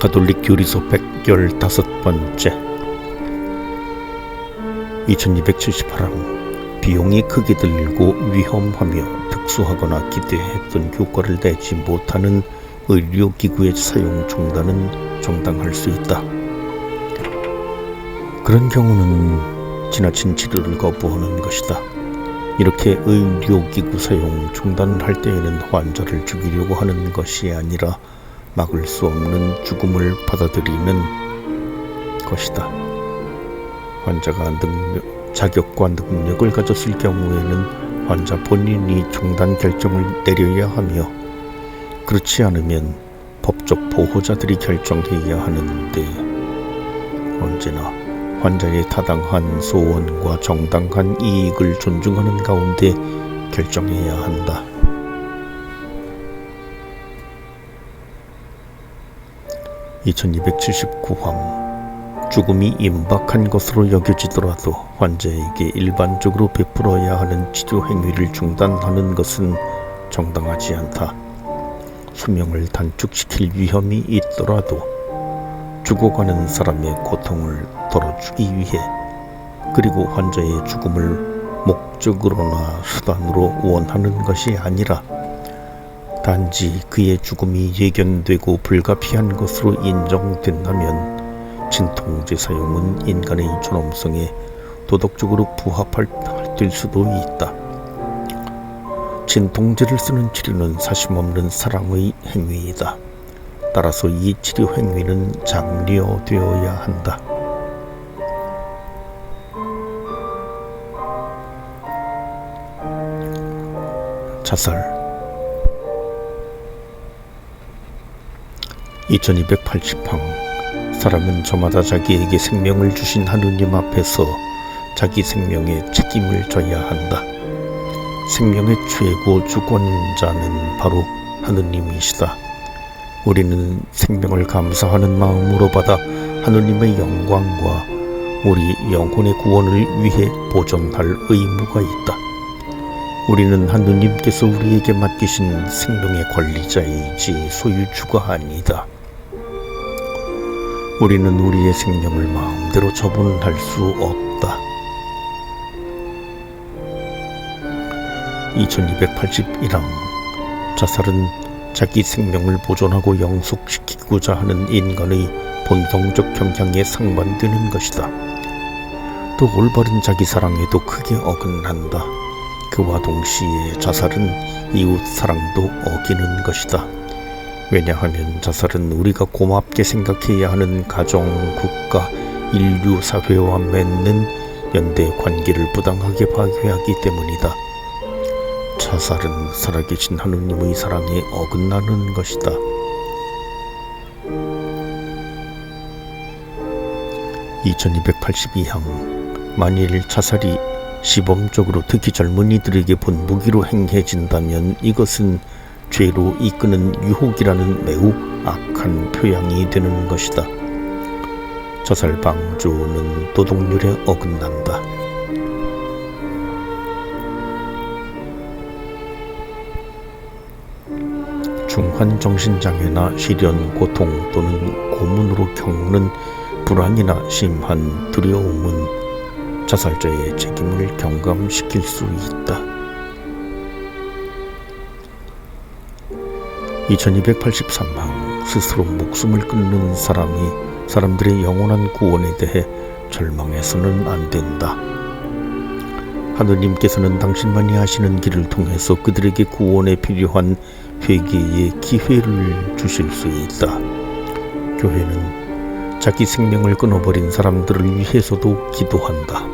가톨릭 교리서 115번째 2278항 비용이 크게 들고 위험하며 특수하거나 기대했던 효과를 내지 못하는 의료기구의 사용 중단은 정당할 수 있다. 그런 경우는 지나친 치료를 거부하는 것이다. 이렇게 의료기구 사용 중단을 할 때에는 환자를 죽이려고 하는 것이 아니라 막을 수 없는 죽음을 받아들이는 것이다. 환자가 능력, 자격과 능력을 가졌을 경우에는 환자 본인이 중단 결정을 내려야 하며 그렇지 않으면 법적 보호자들이 결정해야 하는데 언제나 환자의 타당한 소원과 정당한 이익을 존중하는 가운데 결정해야 한다. 2279항 죽음이 임박한 것으로 여겨지더라도 환자에게 일반적으로 베풀어야 하는 치료 행위를 중단하는 것은 정당하지 않다. 수명을 단축시킬 위험이 있더라도 죽어가는 사람의 고통을 덜어주기 위해 그리고 환자의 죽음을 목적으로나 수단으로 원하는 것이 아니라 단지 그의 죽음이 예견되고 불가피한 것으로 인정된다면 진통제 사용은 인간의 존엄성에 도덕적으로 부합할 될 수도 있다. 진통제를 쓰는 치료는 사심없는 사랑의 행위이다. 따라서 이 치료 행위는 장려되어야 한다. 자살 2280항 사람은 저마다 자기에게 생명을 주신 하느님 앞에서 자기 생명에 책임을 져야 한다. 생명의 최고 주권자는 바로 하느님이시다. 우리는 생명을 감사하는 마음으로 받아 하느님의 영광과 우리 영혼의 구원을 위해 보존할 의무가 있다. 우리는 하느님께서 우리에게 맡기신 생명의 권리자이지 소유주가 아니다. 우리는 우리의 생명을 마음대로 처분할 수 없다. 2281항 자살은 자기 생명을 보존하고 영속시키고자 하는 인간의 본성적 경향에 상반되는 것이다. 또 올바른 자기 사랑에도 크게 어긋난다. 그와 동시에 자살은 이웃 사랑도 어기는 것이다. 왜냐하면 자살은 우리가 고맙게 생각해야 하는 가정, 국가, 인류 사회와 맺는 연대 관계를 부당하게 파괴하기 때문이다. 자살은 살아계신 하느님의 사랑에 어긋나는 것이다. (2282항) 만일 자살이 시범적으로 특히 젊은이들에게 본보기로 행해진다면 이것은 죄로 이끄는 유혹이라는 매우 악한 표양이 되는 것이다. 자살 방조는 도덕률에 어긋난다. 중환 정신장애나 시련, 고통 또는 고문으로 겪는 불안이나 심한 두려움은 자살자의 책임을 경감시킬 수 있다. 2283방 스스로 목숨을 끊는 사람이 사람들의 영원한 구원에 대해 절망해서는 안 된다. 하느님께서는 당신만이 하시는 길을 통해서 그들에게 구원에 필요한 회개의 기회를 주실 수 있다. 교회는 자기 생명을 끊어버린 사람들을 위해서도 기도한다.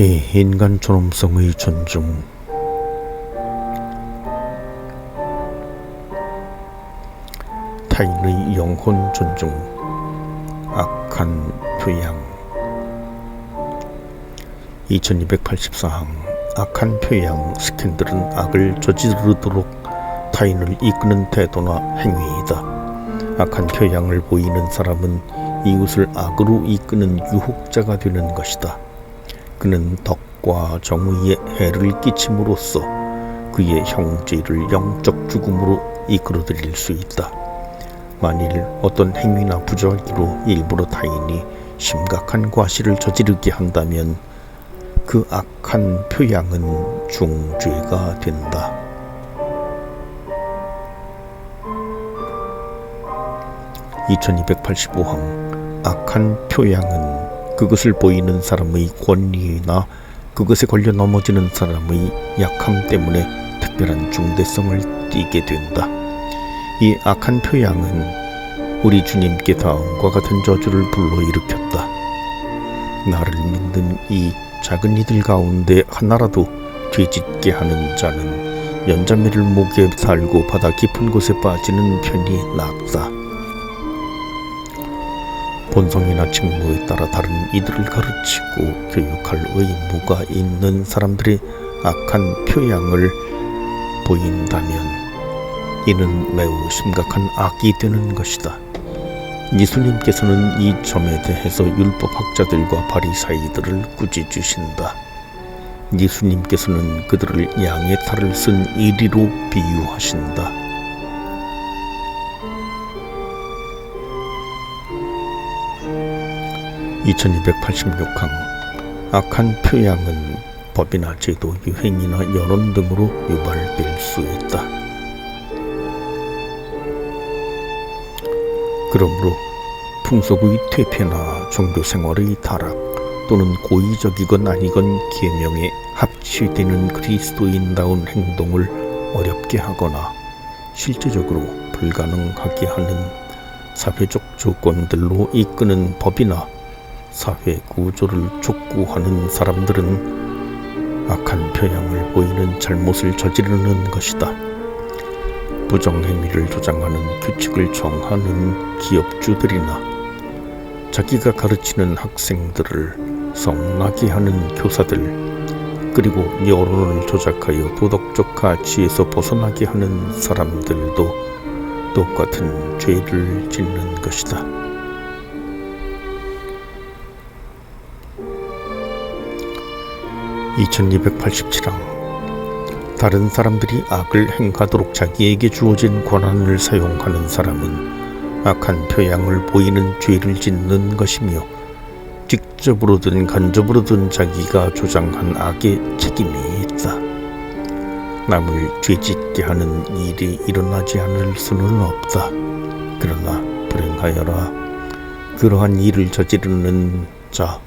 이 인간 존엄성의 존중. 타인의 영혼 존중. 악한 표양. 2284항. 악한 표양. 스캔들은 악을 저지르도록 타인을 이끄는 태도나 행위이다. 악한 표양을 보이는 사람은 이웃을 악으로 이끄는 유혹자가 되는 것이다. 그는 덕과 정의에 해를 끼침으로써 그의 형제를 영적 죽음으로 이끌어들일 수 있다. 만일 어떤 행위나 부조하기로 일부러 타인이 심각한 과실을 저지르게 한다면 그 악한 표양은 중죄가 된다. (2285항) 악한 표양은 그것을 보이는 사람의 권리나 그것에 걸려 넘어지는 사람의 약함 때문에 특별한 중대성을 띠게 된다. 이 악한 표양은 우리 주님께 다음과 같은 저주를 불러일으켰다. 나를 믿는 이 작은 이들 가운데 하나라도 죄짓게 하는 자는 연자매를 목에 살고 바다 깊은 곳에 빠지는 편이 낫다. 본성이나 직무에 따라 다른 이들을 가르치고 교육할 의무가 있는 사람들의 악한 표양을 보인다면 이는 매우 심각한 악이 되는 것이다. 예수님께서는 이 점에 대해서 율법학자들과 바리사이들을 꾸짖으신다. 예수님께서는 그들을 양의 탈을 쓴 이리로 비유하신다. (2286항) 악한 표양은 법이나 제도, 유행이나 여론 등으로 유발될 수 있다. 그러므로 풍속의 퇴폐나 종교 생활의 타락 또는 고의적이건 아니건 계명에 합치되는 그리스도인다운 행동을 어렵게 하거나 실제적으로 불가능하게 하는 사회적 조건들로 이끄는 법이나 사회 구조를 촉구하는 사람들은 악한 표양을 보이는 잘못을 저지르는 것이다. 부정행위를 조장하는 규칙을 정하는 기업주들이나 자기가 가르치는 학생들을 성나게 하는 교사들 그리고 여론을 조작하여 도덕적 가치에서 벗어나게 하는 사람들도 똑같은 죄를 짓는 것이다. (2287항) 다른 사람들이 악을 행하도록 자기에게 주어진 권한을 사용하는 사람은 악한 표양을 보이는 죄를 짓는 것이며 직접으로든 간접으로든 자기가 조장한 악의 책임이 있다. 남을 죄짓게 하는 일이 일어나지 않을 수는 없다. 그러나 불행하여라. 그러한 일을 저지르는 자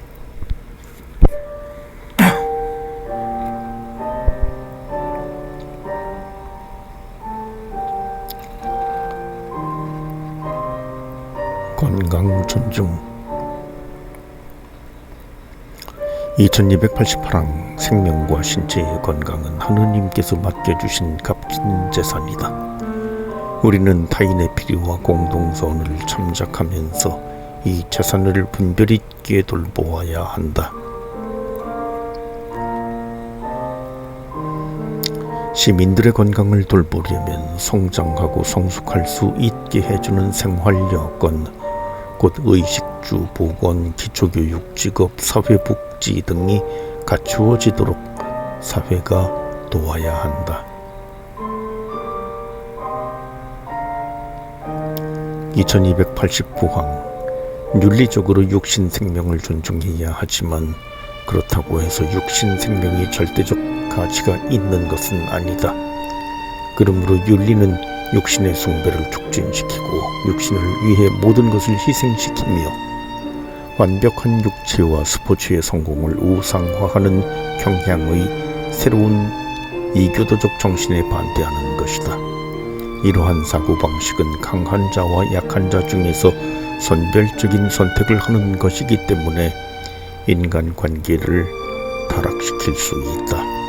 건강 존중 2288항 생명과 신체의 건강은 하느님께서 맡겨주신 값진 재산이다. 우리는 타인의 필요와 공동선을 참작하면서 이 재산을 분별 있게 돌보아야 한다. 시민들의 건강을 돌보려면 성장하고 성숙할 수 있게 해주는 생활 여건, 곧 의식주, 보건, 기초교육, 직업, 사회복지 등이 갖추어지도록 사회가 도와야 한다. 2289항 윤리적으로 육신 생명을 존중해야 하지만 그렇다고 해서 육신 생명이 절대적 가치가 있는 것은 아니다. 그러므로 윤리는 육신의 숭배를 촉진시키고 육신을 위해 모든 것을 희생시키며 완벽한 육체와 스포츠의 성공을 우상화하는 경향의 새로운 이교도적 정신에 반대하는 것이다. 이러한 사고방식은 강한 자와 약한 자 중에서 선별적인 선택을 하는 것이기 때문에 인간 관계를 타락시킬 수 있다.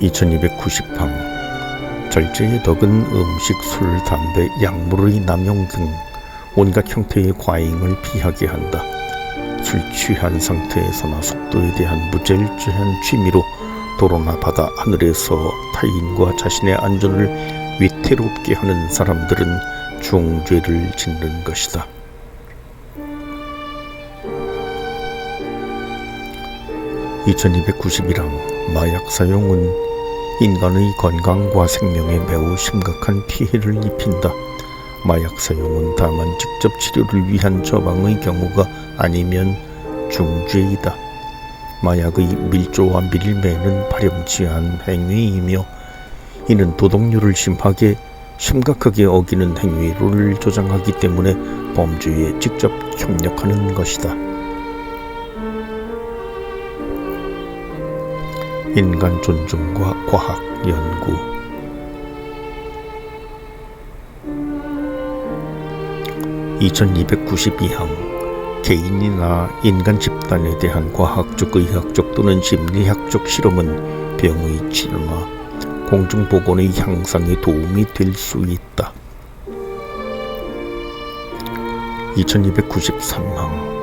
2290항 절제의 덕은 음식, 술, 담배, 약물의 남용 등 온갖 형태의 과잉을 피하게 한다. 술 취한 상태에서나 속도에 대한 무절제한 취미로 도로나 바다 하늘에서 타인과 자신의 안전을 위태롭게 하는 사람들은 중죄를 짓는 것이다. 2291항 마약 사용은 인간의 건강과 생명에 매우 심각한 피해를 입힌다. 마약 사용은 다만 직접 치료를 위한 처방의 경우가 아니면 중죄이다. 마약의 밀조와 밀매는 파렴치한 행위이며 이는 도덕률을 심하게 심각하게 어기는 행위를 조장하기 때문에 범죄에 직접 협력하는 것이다. 인간 존중과 과학 연구 2292항 개인이나 인간 집단에 대한 과학적, 의학적 또는 심리학적 실험은 병의 치료나 공중보건의 향상에 도움이 될 수 있다. 2293항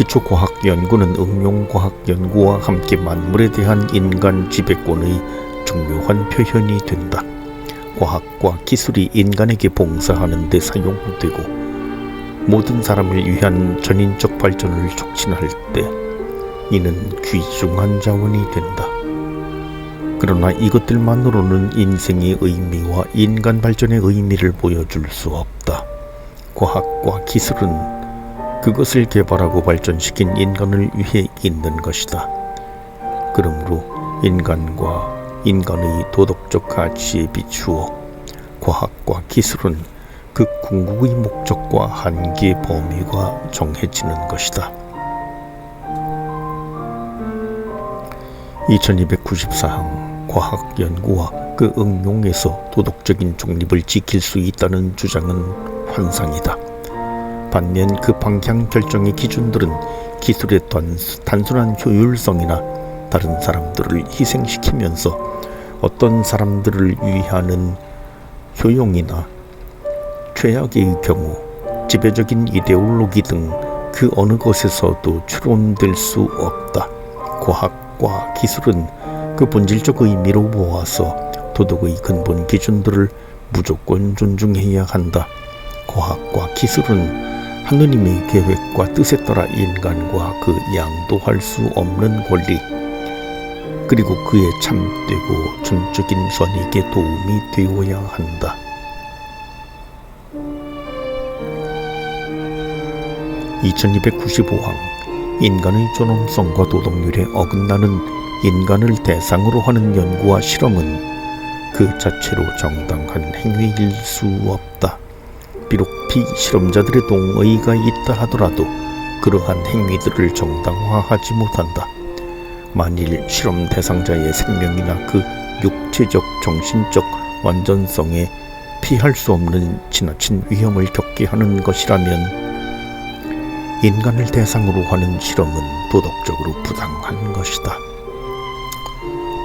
기초과학 연구는 응용과학 연구와 함께 만물에 대한 인간 지배권의 중요한 표현이 된다. 과학과 기술이 인간에게 봉사하는 데 사용되고 모든 사람을 위한 전인적 발전을 촉진할 때 이는 귀중한 자원이 된다. 그러나 이것들만으로는 인생의 의미와 인간 발전의 의미를 보여줄 수 없다. 과학과 기술은 그것을 개발하고 발전시킨 인간을 위해 있는 것이다. 그러므로 인간과 인간의 도덕적 가치에 비추어 과학과 기술은 그 궁극의 목적과 한계 범위가 정해지는 것이다. 2294항 과학 연구와 그 응용에서 도덕적인 중립을 지킬 수 있다는 주장은 환상이다. 반면 그 방향 결정의 기준들은 기술의 단순한 효율성이나 다른 사람들을 희생시키면서 어떤 사람들을 위하는 효용이나 최악의 경우 지배적인 이데올로기 등 그 어느 것에서도 추론될 수 없다. 과학과 기술은 그 본질적 의미로 모아서 도덕의 근본 기준들을 무조건 존중해야 한다. 과학과 기술은 하느님의 계획과 뜻에 따라 인간과 그 양도할 수 없는 권리, 그리고 그의 참되고 전적인 선익에 도움이 되어야 한다. 2295항 인간의 존엄성과 도덕률에 어긋나는 인간을 대상으로 하는 연구와 실험은 그 자체로 정당한 행위일 수 없다. 비록 비실험자들의 동의가 있다 하더라도 그러한 행위들을 정당화하지 못한다. 만일 실험 대상자의 생명이나 그 육체적, 정신적 완전성에 피할 수 없는 지나친 위험을 겪게 하는 것이라면 인간을 대상으로 하는 실험은 도덕적으로 부당한 것이다.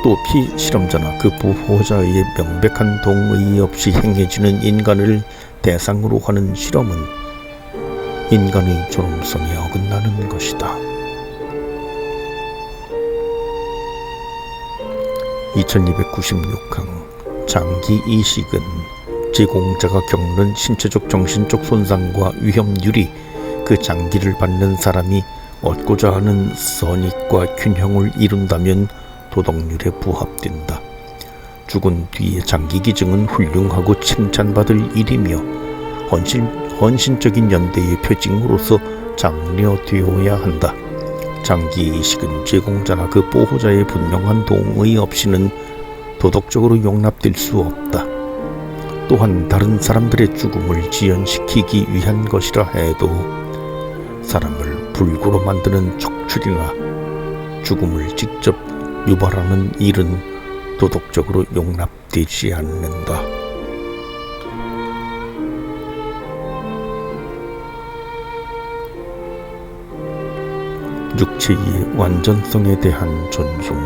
또 피실험자나 그 보호자의 명백한 동의 없이 행해지는 인간을 대상으로 하는 실험은 인간의 존엄성에 어긋나는 것이다. 2296항 장기 이식은 제공자가 겪는 신체적 정신적 손상과 위험률이 그 장기를 받는 사람이 얻고자 하는 선익과 균형을 이룬다면 도덕률에 부합된다. 죽은 뒤의 장기 기증은 훌륭하고 칭찬받을 일이며 헌신, 헌신적인 연대의 표징으로서 장려되어야 한다. 장기 이식은 제공자나 그 보호자의 분명한 동의 없이는 도덕적으로 용납될 수 없다. 또한 다른 사람들의 죽음을 지연시키기 위한 것이라 해도 사람을 불구로 만드는 척출이나 죽음을 직접 유발하는 일은 도덕적으로 용납되지 않는다. 육체의 완전성에 대한 존중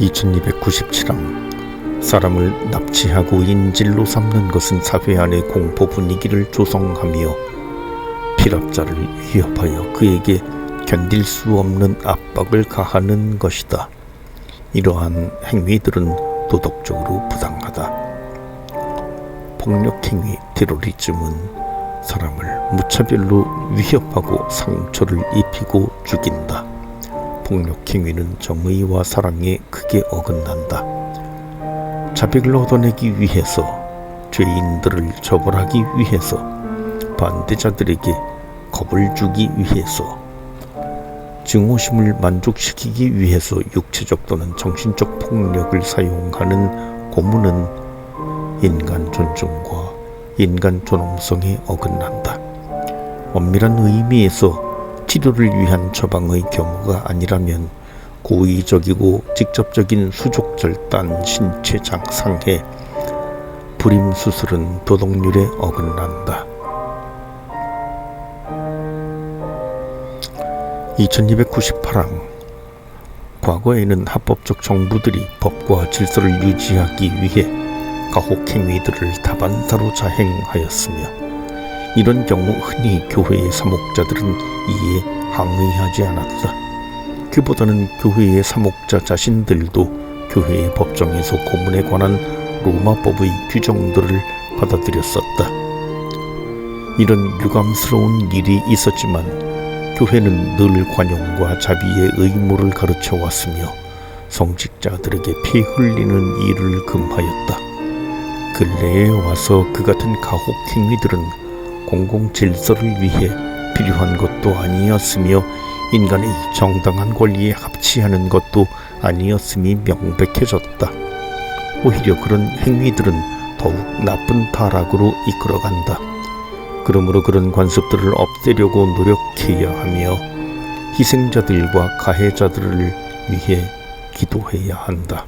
2297항 사람을 납치하고 인질로 삼는 것은 사회 안의 공포 분위기를 조성하며 피랍자를 위협하여 그에게 견딜 수 없는 압박을 가하는 것이다. 이러한 행위들은 도덕적으로 부당하다. 폭력행위, 테러리즘은 사람을 무차별로 위협하고 상처를 입히고 죽인다. 폭력 행위는 정의와 사랑에 크게 어긋난다. 자백을 얻어내기 위해서 죄인들을 처벌하기 위해서 반대자들에게 겁을 주기 위해서 증오심을 만족시키기 위해서 육체적 또는 정신적 폭력을 사용하는 고문은 인간 존중과 인간 존엄성에 어긋난다. 엄밀한 의미에서 치료를 위한 처방의 경우가 아니라면 고의적이고 직접적인 수족절단 신체 장상해 불임 수술은 도덕률에 어긋난다. 2298항 과거에는 합법적 정부들이 법과 질서를 유지하기 위해 가혹행위들을 다반사로 자행하였으며 이런 경우 흔히 교회의 사목자들은 이에 항의하지 않았다. 그보다는 교회의 사목자 자신들도 교회의 법정에서 고문에 관한 로마법의 규정들을 받아들였었다. 이런 유감스러운 일이 있었지만 교회는 늘 관용과 자비의 의무를 가르쳐 왔으며 성직자들에게 피 흘리는 일을 금하였다. 근래에 와서 그 같은 가혹 행위들은 공공 질서를 위해 필요한 것도 아니었으며 인간의 정당한 권리에 합치하는 것도 아니었음이 명백해졌다. 오히려 그런 행위들은 더욱 나쁜 타락으로 이끌어간다. 그러므로 그런 관습들을 없애려고 노력해야 하며 희생자들과 가해자들을 위해 기도해야 한다.